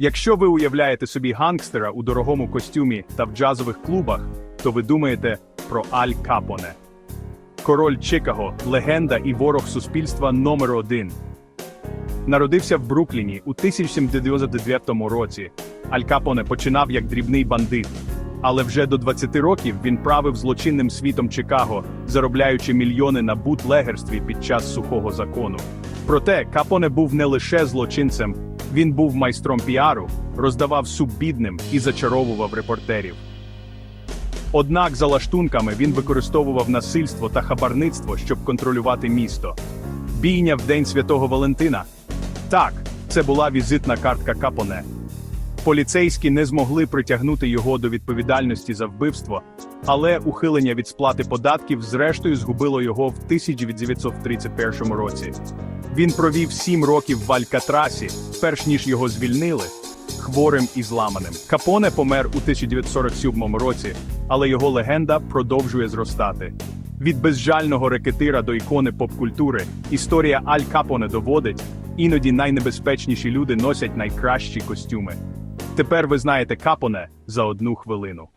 Якщо ви уявляєте собі гангстера у дорогому костюмі та в джазових клубах, то ви думаєте про Аль Капоне. Король Чикаго, легенда і ворог суспільства номер один. Народився в Брукліні у 1799 році. Аль Капоне починав як дрібний бандит. Але вже до 20 років він правив злочинним світом Чикаго, заробляючи мільйони на бутлегерстві під час сухого закону. Проте Капоне був не лише злочинцем, він був майстром піару, роздавав суп бідним і зачаровував репортерів. Однак за лаштунками він використовував насильство та хабарництво, щоб контролювати місто. Бійня в День Святого Валентина. Так, це була візитна картка Капоне. Поліцейські не змогли притягнути його до відповідальності за вбивство, але ухилення від сплати податків зрештою згубило його в 1931 році. Він провів сім років в Алькатрасі, перш ніж його звільнили, хворим і зламаним. Капоне помер у 1947 році, але його легенда продовжує зростати. Від безжального рекетира до ікони попкультури історія Аль Капоне доводить, іноді найнебезпечніші люди носять найкращі костюми. Тепер ви знаєте Капоне за одну хвилину.